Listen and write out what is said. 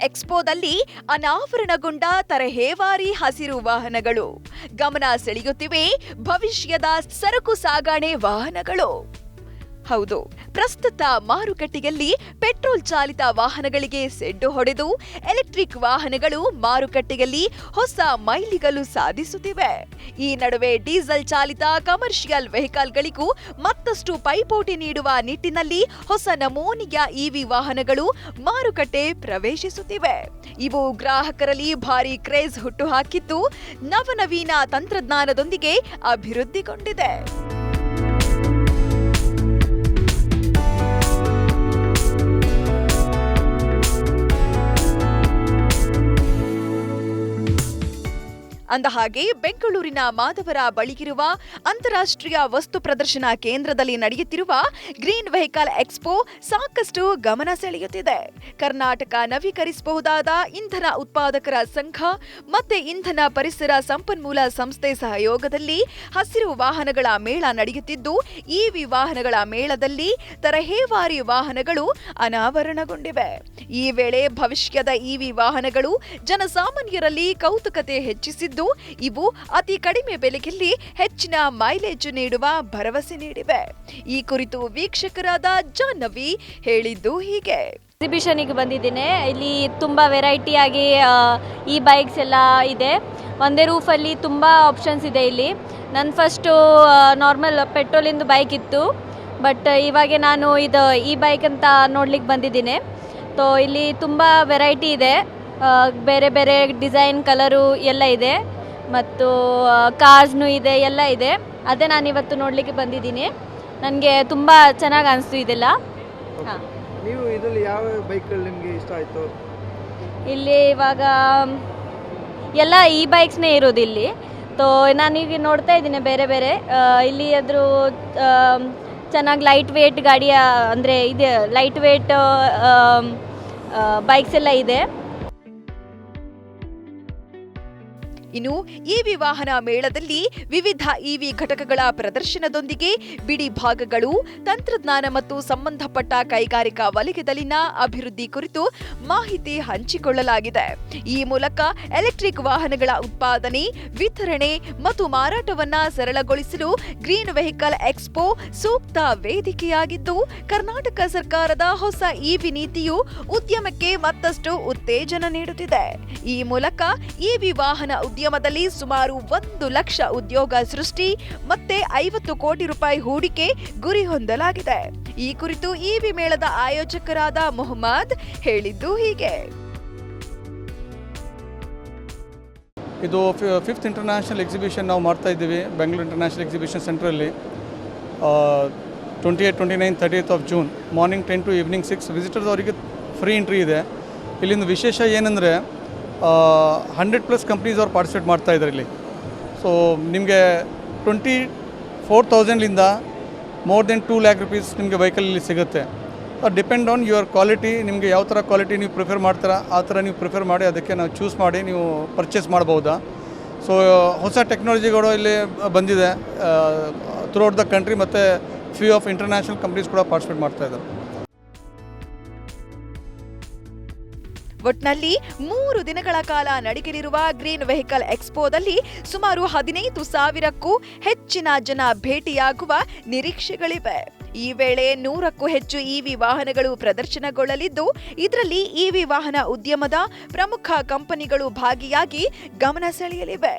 ಎಕ್ಸ್ಪೋದಲ್ಲಿ ಅನಾವರಣಗೊಂಡ ತರಹೇವಾರಿ ಹಸಿರು ವಾಹನಗಳು. ಗಮನ ಸೆಳೆಯುತ್ತಿವೆ ಭವಿಷ್ಯದ ಸರಕು ಸಾಗಣೆ ವಾಹನಗಳು. ಹೌದು. ಪ್ರಸ್ತುತ ಮಾರುಕಟ್ಟೆಯಲ್ಲಿ ಪೆಟ್ರೋಲ್ ಚಾಲಿತ ವಾಹನಗಳಿಗೆ ಸೆಡ್ಡು ಹೊಡೆದು ಎಲೆಕ್ಟ್ರಿಕ್ ವಾಹನಗಳು ಮಾರುಕಟ್ಟೆಯಲ್ಲಿ ಹೊಸ ಮೈಲಿಗಲು ಸಾಧಿಸುತ್ತಿವೆ. ಈ ನಡುವೆ ಡೀಸೆಲ್ ಚಾಲಿತ ಕಮರ್ಷಿಯಲ್ ವೆಹಿಕಲ್ಗಳಿಗೂ ಮತ್ತಷ್ಟು ಪೈಪೋಟಿ ನೀಡುವ ನಿಟ್ಟಿನಲ್ಲಿ ಹೊಸ ನಮೂನೆಯ ಇವಿ ವಾಹನಗಳು ಮಾರುಕಟ್ಟೆ ಪ್ರವೇಶಿಸುತ್ತಿವೆ. ಇವು ಗ್ರಾಹಕರಲ್ಲಿ ಭಾರಿ ಕ್ರೇಜ್ ಹುಟ್ಟುಹಾಕಿದ್ದು ನವನವೀನ ತಂತ್ರಜ್ಞಾನದೊಂದಿಗೆ ಅಭಿವೃದ್ಧಿಗೊಂಡಿದೆ. ಅಂದಹಾಗೆ ಬೆಂಗಳೂರಿನ ಮಾಧವರ ಬಳಿಗಿರುವ ಅಂತಾರಾಷ್ಟ್ರೀಯ ವಸ್ತು ಪ್ರದರ್ಶನ ಕೇಂದ್ರದಲ್ಲಿ ನಡೆಯುತ್ತಿರುವ ಗ್ರೀನ್ ವೆಹಿಕಲ್ ಎಕ್ಸ್ಪೋ ಸಾಕಷ್ಟು ಗಮನ ಸೆಳೆಯುತ್ತಿದೆ. ಕರ್ನಾಟಕ ನವೀಕರಿಸಬಹುದಾದ ಇಂಧನ ಉತ್ಪಾದಕರ ಸಂಘ ಮತ್ತೆ ಇಂಧನ ಪರಿಸರ ಸಂಪನ್ಮೂಲ ಸಂಸ್ಥೆ ಸಹಯೋಗದಲ್ಲಿ ಹಸಿರು ವಾಹನಗಳ ಮೇಳ ನಡೆಯುತ್ತಿದ್ದು, ಇವಿ ವಾಹನಗಳ ಮೇಳದಲ್ಲಿ ತರಹೇವಾರಿ ವಾಹನಗಳು ಅನಾವರಣಗೊಂಡಿವೆ. ಈ ವೇಳೆ ಭವಿಷ್ಯದ ಇವಿ ವಾಹನಗಳು ಜನಸಾಮಾನ್ಯರಲ್ಲಿ ಕೌತುಕತೆ ಹೆಚ್ಚಿಸಿದ್ದು ಇವು ಅತಿ ಕಡಿಮೆ ಬೆಲೆಯಲ್ಲಿ ಹೆಚ್ಚಿನ ಮೈಲೇಜ್ ನೀಡುವ ಭರವಸೆ ನೀಡಿವೆ. ಈ ಕುರಿತು ವೀಕ್ಷಕರಾದ ಜಾಹ್ನವಿ ಹೇಳಿದ್ದು ಹೀಗೆ. ಎಕ್ಸಿಬಿಷನಿಗೆ ಬಂದಿದ್ದೇನೆ. ಇಲ್ಲಿ ತುಂಬ ವೆರೈಟಿಯಾಗಿ ಈ ಬೈಕ್ಸ್ ಎಲ್ಲ ಇದೆ. ಒಂದೇ ರೂಫಲ್ಲಿ ತುಂಬ ಆಪ್ಷನ್ಸ್ ಇದೆ ಇಲ್ಲಿ. ನನ್ನ ಫಸ್ಟು ನಾರ್ಮಲ್ ಪೆಟ್ರೋಲಿಂದು ಬೈಕ್ ಇತ್ತು. ಬಟ್ ಇವಾಗ ನಾನು ಇದು, ಈ ಬೈಕ್ ಅಂತ ನೋಡ್ಲಿಕ್ಕೆ ಬಂದಿದ್ದೀನಿ. ತೋ ಇಲ್ಲಿ ತುಂಬ ವೆರೈಟಿ ಇದೆ. ಬೇರೆ ಬೇರೆ ಡಿಸೈನ್ ಕಲರು ಎಲ್ಲ ಇದೆ. ಮತ್ತು ಕಾರ್ಸ್ನು ಇದೆ ಎಲ್ಲ ಇದೆ. ಅದೇ ನಾನು ಇವತ್ತು ನೋಡಲಿಕ್ಕೆ ಬಂದಿದ್ದೀನಿ. ನನಗೆ ತುಂಬ ಚೆನ್ನಾಗಿ ಅನಿಸ್ತು ಇದೆಲ್ಲ. ಹಾಂ. ನೀವು ಇದರಲ್ಲಿ ಯಾವ ಬೈಕ್ಗಳು ನಿಮಗೆ ಇಷ್ಟ ಆಯಿತು? ಇಲ್ಲಿ ಇವಾಗ ಎಲ್ಲ ಈ ಬೈಕ್ಸ್ನೇ ಇರೋದು ಇಲ್ಲಿ. ತೋ ನಾನೀಗ ನೋಡ್ತಾ ಇದ್ದೀನಿ ಬೇರೆ ಬೇರೆ. ಇಲ್ಲಿ ಅದ್ರ ಚೆನ್ನಾಗಿ ಲೈಟ್ ವೇಟ್ ಗಾಡಿಯ ಅಂದರೆ ಇದೆ ಲೈಟ್ ವೇಟ್ ಬೈಕ್ಸ್ ಎಲ್ಲ ಇದೆ. ಇನ್ನು ಇವಿ ವಿವಾಹನ ಮೇಳದಲ್ಲಿ ವಿವಿಧ ಇವಿ ಘಟಕಗಳ ಪ್ರದರ್ಶನದೊಂದಿಗೆ ಬಿಡಿ ಭಾಗಗಳು, ತಂತ್ರಜ್ಞಾನ ಮತ್ತು ಸಂಬಂಧಪಟ್ಟ ಕೈಗಾರಿಕಾ ವಲಯದಲ್ಲಿನ ಅಭಿವೃದ್ಧಿ ಕುರಿತು ಮಾಹಿತಿ ಹಂಚಿಕೊಳ್ಳಲಾಗಿದೆ. ಈ ಮೂಲಕ ಎಲೆಕ್ಟ್ರಿಕ್ ವಾಹನಗಳ ಉತ್ಪಾದನೆ, ವಿತರಣೆ ಮತ್ತು ಮಾರಾಟವನ್ನ ಸರಳಗೊಳಿಸಲು ಗ್ರೀನ್ ವೆಹಿಕಲ್ ಎಕ್ಸ್ಪೋ ಸೂಕ್ತ ವೇದಿಕೆಯಾಗಿದ್ದು, ಕರ್ನಾಟಕ ಸರ್ಕಾರದ ಹೊಸ ಇವಿ ನೀತಿಯು ಉದ್ಯಮಕ್ಕೆ ಮತ್ತಷ್ಟು ಉತ್ತೇಜನ ನೀಡುತ್ತಿದೆ. ಈ ಮೂಲಕ ಇವಿ ವಾಹನ ಉದ್ಯಮದಲ್ಲಿ ಸುಮಾರು ಒಂದು ಲಕ್ಷ ಉದ್ಯೋಗ ಸೃಷ್ಟಿ, ಮತ್ತೆ ಐವತ್ತು ಕೋಟಿ ರೂಪಾಯಿ ಹೂಡಿಕೆ ಗುರಿ ಹೊಂದಲಾಗಿದೆ. ಈ ಕುರಿತು ಇವಿ ಮೇಳದ ಆಯೋಜಕರಾದ ಮೊಹಮ್ಮದ್ ಹೇಳಿದ್ದು ಹೀಗೆ. ಇದು ಫಿಫ್ತ್ ಇಂಟರ್ನ್ಯಾಷನಲ್ ಎಕ್ಸಿಬಿಷನ್ ನಾವು ಮಾಡ್ತಾ ಇದ್ದೀವಿ, ಬೆಂಗಳೂರು ಇಂಟರ್ನ್ಯಾಷನಲ್ ಎಕ್ಸಿಬಿಷನ್ ಸೆಂಟ್ರಲ್ಲಿ. Twenty eight twenty nine thirtieth of June, morning ten to evening six, visitors ಅವರಿಗೆ ಫ್ರೀ ಎಂಟ್ರಿ ಇದೆ. ಇಲ್ಲಿಂದ ವಿಶೇಷ ಏನಂದರೆ ಹಂಡ್ರೆಡ್ ಪ್ಲಸ್ ಕಂಪ್ನೀಸ್ ಅವ್ರು ಪಾರ್ಟಿಸಿಪೇಟ್ ಮಾಡ್ತಾ ಇದ್ದಾರೆ ಇಲ್ಲಿ ಸೊ ನಿಮಗೆ twenty four ತೌಸಂಡ್ಲಿಂದ more than two lakh rupees ನಿಮಗೆ ವೆಹಿಕಲ್ ಇಲ್ಲಿ ಸಿಗುತ್ತೆ. ಡಿಪೆಂಡ್ ಆನ್ ಯುವರ್ ಕ್ವಾಲಿಟಿ ನಿಮಗೆ ಯಾವ ಥರ ಕ್ವಾಲಿಟಿ ನೀವು ಪ್ರಿಫರ್ ಮಾಡ್ತೀರಾ, ಆ ಥರ ನೀವು ಪ್ರಿಫರ್ ಮಾಡಿ, ಅದಕ್ಕೆ ನಾವು ಚೂಸ್ ಮಾಡಿ, ನೀವು ಪರ್ಚೇಸ್ ಮಾಡ್ಬೋದಾ. ಸೊ ಹೊಸ ಟೆಕ್ನಾಲಜಿಗಳು ಇಲ್ಲಿ ಬಂದಿದೆ. ಥ್ರೂಔಟ್ ದ ಕಂಟ್ರಿ ಮತ್ತು ಫ್ಯೂ ಆಫ್ ಇಂಟರ್ನ್ಯಾಷನಲ್ ಕಂಪ್ನೀಸ್ ಕೂಡ ಪಾರ್ಟಿಸಿಪೇಟ್ ಮಾಡ್ತಾ ಒಟ್ನಲ್ಲಿ ಮೂರು ದಿನಗಳ ಕಾಲ ನಡೆಯಲಿರುವ ಗ್ರೀನ್ ವೆಹಿಕಲ್ ಎಕ್ಸ್ಪೋದಲ್ಲಿ ಸುಮಾರು ಹದಿನೈದು ಸಾವಿರಕ್ಕೂ ಹೆಚ್ಚಿನ ಜನ ಭೇಟಿಯಾಗುವ ನಿರೀಕ್ಷೆಗಳಿವೆ. ಈ ವೇಳೆ ನೂರಕ್ಕೂ ಹೆಚ್ಚು ಇವಿ ವಾಹನಗಳು ಪ್ರದರ್ಶನಗೊಳ್ಳಲಿದ್ದು, ಇದರಲ್ಲಿ ಇವಿ ವಾಹನ ಉದ್ಯಮದ ಪ್ರಮುಖ ಕಂಪನಿಗಳು ಭಾಗಿಯಾಗಿ ಗಮನ ಸೆಳೆಯಲಿವೆ.